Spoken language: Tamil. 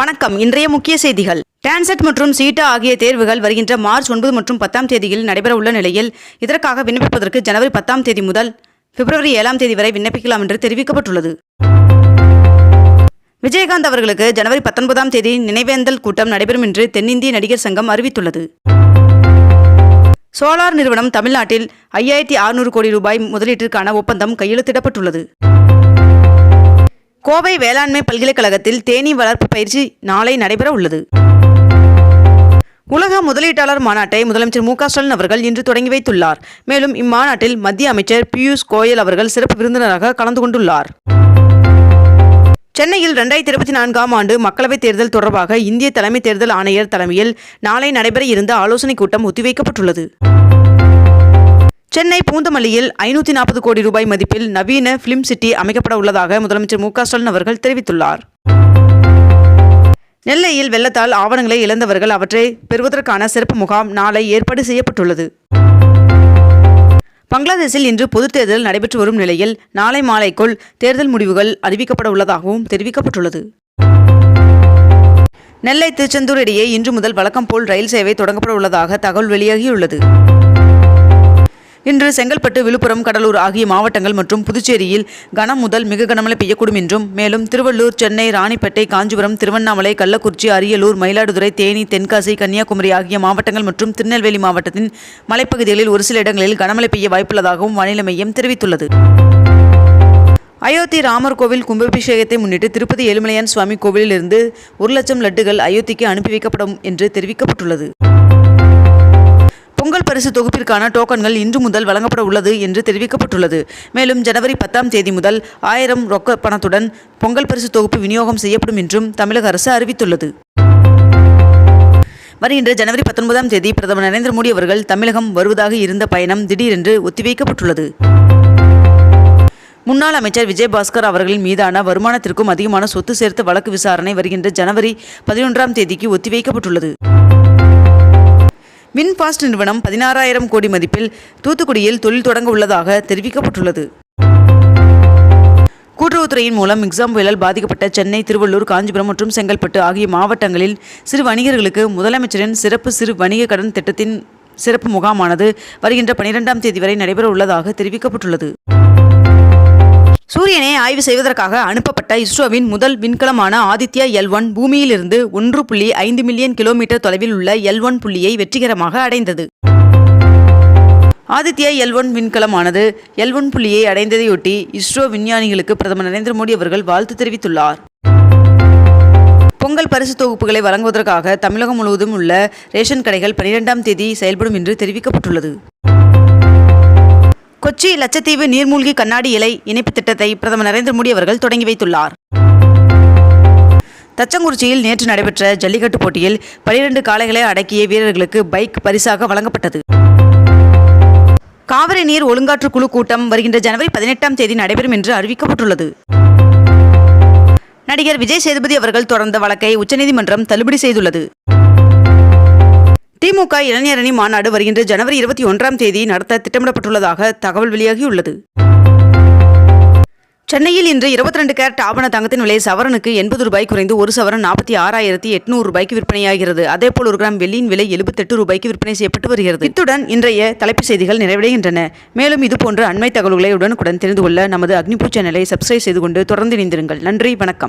வணக்கம். இன்றைய முக்கிய செய்திகள். டான்செட் மற்றும் சீட்டா ஆகிய தேர்வுகள் வருகின்ற மார்ச் ஒன்பது மற்றும் பத்தாம் தேதியில் நடைபெற உள்ள நிலையில் இதற்காக விண்ணப்பிப்பதற்கு ஜனவரி பத்தாம் தேதி முதல் பிப்ரவரி ஏழாம் தேதி வரை விண்ணப்பிக்கலாம் என்று தெரிவிக்கப்பட்டுள்ளது. விஜயகாந்த் அவர்களுக்கு ஜனவரி பத்தொன்பதாம் தேதி நினைவேந்தல் கூட்டம் நடைபெறும் என்று தென்னிந்திய நடிகர் சங்கம் அறிவித்துள்ளது. சோலார் நிறுவனம் தமிழ்நாட்டில் ஐயாயிரத்தி அறுநூறு கோடி ரூபாய் முதலீட்டிற்கான ஒப்பந்தம் கையெழுத்திடப்பட்டுள்ளது. கோவை வேளாண்மை பல்கலைக்கழகத்தில் தேனீ வளர்ப்பு பயிற்சி நாளை நடைபெற உள்ளது. உலக முதலீட்டாளர் மாநாட்டை முதலமைச்சர் மு ஸ்டாலின் அவர்கள் இன்று தொடங்கி வைத்துள்ளார். மேலும் இம்மாநாட்டில் மத்திய அமைச்சர் பியூஷ் கோயல் அவர்கள் சிறப்பு விருந்தினராக கலந்து கொண்டுள்ளார். சென்னையில் ரெண்டாயிரத்தி இருபத்தி நான்காம் ஆண்டு மக்களவைத் தேர்தல் தொடர்பாக இந்திய தலைமை தேர்தல் ஆணையர் தலைமையில் நாளை நடைபெற இருந்த ஆலோசனைக் கூட்டம் ஒத்திவைக்கப்பட்டுள்ளது. சென்னை பூந்தமல்லியில் ஐநூற்றி நாற்பது கோடி ரூபாய் மதிப்பில் நவீன பிலிம் சிட்டி அமைக்கப்பட உள்ளதாக முதலமைச்சர் மு ஸ்டாலின் அவர்கள் தெரிவித்துள்ளார். நெல்லையில் வெள்ளத்தால் ஆவணங்களை இழந்தவர்கள் அவற்றை பெறுவதற்கான சிறப்பு முகாம் நாளை ஏற்பாடு செய்யப்பட்டுள்ளது. பங்களாதேஷில் இன்று பொதுத் தேர்தல் நடைபெற்று வரும் நிலையில் நாளை மாலைக்குள் தேர்தல் முடிவுகள் அறிவிக்கப்பட உள்ளதாகவும் தெரிவிக்கப்பட்டுள்ளது. நெல்லை திருச்செந்தூர் இடையே இன்று முதல் வழக்கம் போல் ரயில் சேவை தொடங்கப்பட உள்ளதாக தகவல் வெளியாகியுள்ளது. இன்று செங்கல்பட்டு விழுப்புரம் கடலூர் ஆகிய மாவட்டங்கள் மற்றும் புதுச்சேரியில் கனம் முதல் மிக கனமழை பெய்யக்கூடும் என்றும் மேலும் திருவள்ளூர் சென்னை ராணிப்பேட்டை காஞ்சிபுரம் திருவண்ணாமலை கள்ளக்குறிச்சி அரியலூர் மயிலாடுதுறை தேனி தென்காசி கன்னியாகுமரி ஆகிய மாவட்டங்கள் மற்றும் திருநெல்வேலி மாவட்டத்தின் மலைப்பகுதிகளில் ஒரு சில இடங்களில் கனமழை பெய்ய வாய்ப்புள்ளதாகவும் வானிலை மையம் தெரிவித்துள்ளது. அயோத்தி ராமர் கோவில் கும்பாபிஷேகத்தை முன்னிட்டு திருப்பதி ஏழுமலையான் சுவாமி கோவிலிலிருந்து ஒரு லட்சம் லட்டுகள் அயோத்திக்கு அனுப்பி வைக்கப்படும் என்று தெரிவிக்கப்பட்டுள்ளது. பொங்கல் பரிசு தொகுப்பிற்கான டோக்கன்கள் இன்று முதல் வழங்கப்பட உள்ளது என்று தெரிவிக்கப்பட்டுள்ளது. மேலும் ஜனவரி பத்தாம் தேதி முதல் ஆயிரம் ரொக்க பணத்துடன் பொங்கல் பரிசு தொகுப்பு விநியோகம் செய்யப்படும் என்றும் தமிழக அரசு அறிவித்துள்ளது. வருகின்ற ஜனவரி பத்தொன்பதாம் தேதி பிரதமர் நரேந்திர மோடி அவர்கள் தமிழகம் வருவதாக இருந்த பயணம் திடீரென்று ஒத்திவைக்கப்பட்டுள்ளது. முன்னாள் அமைச்சர் விஜயபாஸ்கர் அவர்களின் மீதான வருமானத்திற்கும் அதிகமான சொத்து சேர்த்த வழக்கு விசாரணை வருகின்ற ஜனவரி பதினொன்றாம் தேதிக்கு ஒத்திவைக்கப்பட்டுள்ளது. வின்பாஸ்ட் நிறுவனம் பதினாறாயிரம் கோடி மதிப்பில் தூத்துக்குடியில் தொழில் தொடங்க உள்ளதாக தெரிவிக்கப்பட்டுள்ளது. கூட்டுறவுத்துறையின் மூலம் மிக்சாம் புயலால் பாதிக்கப்பட்ட சென்னை திருவள்ளூர் காஞ்சிபுரம் மற்றும் செங்கல்பட்டு ஆகிய மாவட்டங்களில் சிறு வணிகர்களுக்கு முதலமைச்சரின் சிறப்பு சிறு வணிக கடன் திட்டத்தின் சிறப்பு முகாமானது வருகின்ற பனிரெண்டாம் தேதி வரை நடைபெற உள்ளதாக தெரிவிக்கப்பட்டுள்ளது. சூரியனை ஆய்வு செய்வதற்காக அனுப்பப்பட்ட இஸ்ரோவின் முதல் விண்கலமான ஆதித்யா எல் ஒன் பூமியிலிருந்து ஒன்று புள்ளி ஐந்து மில்லியன் கிலோமீட்டர் தொலைவில் உள்ள எல் ஒன் புள்ளியை வெற்றிகரமாக அடைந்தது. ஆதித்யா எல் ஒன் விண்கலமானது எல் ஒன் புள்ளியை அடைந்ததையொட்டி இஸ்ரோ விஞ்ஞானிகளுக்கு பிரதமர் நரேந்திர மோடி அவர்கள் வாழ்த்து தெரிவித்துள்ளார். பொங்கல் பரிசு தொகுப்புகளை வழங்குவதற்காக தமிழகம் முழுவதும் உள்ள ரேஷன் கடைகள் பனிரெண்டாம் தேதி செயல்படும் என்று தெரிவிக்கப்பட்டுள்ளது. கொச்சி லட்சத்தீவு நீர்மூழ்கி கண்ணாடி இலை இணைப்பு திட்டத்தை பிரதமர் நரேந்திர மோடி அவர்கள் தொடங்கி வைத்துள்ளார். தச்சங்குறிச்சியில் நேற்று நடைபெற்ற ஜல்லிக்கட்டு போட்டியில் பனிரெண்டு காளைகளை அடக்கிய வீரர்களுக்கு பைக் பரிசாக வழங்கப்பட்டது. காவிரி நீர் ஒழுங்காற்று குழு கூட்டம் வருகின்ற ஜனவரி பதினெட்டாம் தேதி நடைபெறும் என்று அறிவிக்கப்பட்டுள்ளது. நடிகர் விஜய் சேதுபதி அவர்கள் தொடர்ந்த வழக்கை உச்சநீதிமன்றம் தள்ளுபடி செய்துள்ளது. திமுக இளைஞரணி மாநாடு வருகின்ற ஜனவரி இருபத்தி ஒன்றாம் தேதி நடத்த திட்டமிடப்பட்டுள்ளதாக தகவல் வெளியாகியுள்ளது. சென்னையில் இன்று இருபத்தி ரெண்டு கேரட் ஆபண தங்கத்தின் விலை சவரனுக்கு எண்பது ரூபாய் குறைந்து ஒரு சவரன் நாற்பத்தி ஆறாயிரத்தி எட்நூறு ரூபாய்க்கு விற்பனையாகிறது. அதேபோல் ஒரு கிராம் வெள்ளியின் விலை எழுபத்தெட்டு ரூபாய்க்கு விற்பனை செய்யப்பட்டு வருகிறது. இத்துடன் இன்றைய தலைப்புச் செய்திகள் நிறைவடைகின்றன. மேலும் இதுபோன்ற அண்மை தகவல்களை உடனுக்குடன் தெரிந்து கொள்ள நமது அக்னிபூ சேனலை சப்ஸ்கிரைப் செய்து கொண்டு தொடர்ந்து இணைந்திருங்கள். நன்றி வணக்கம்.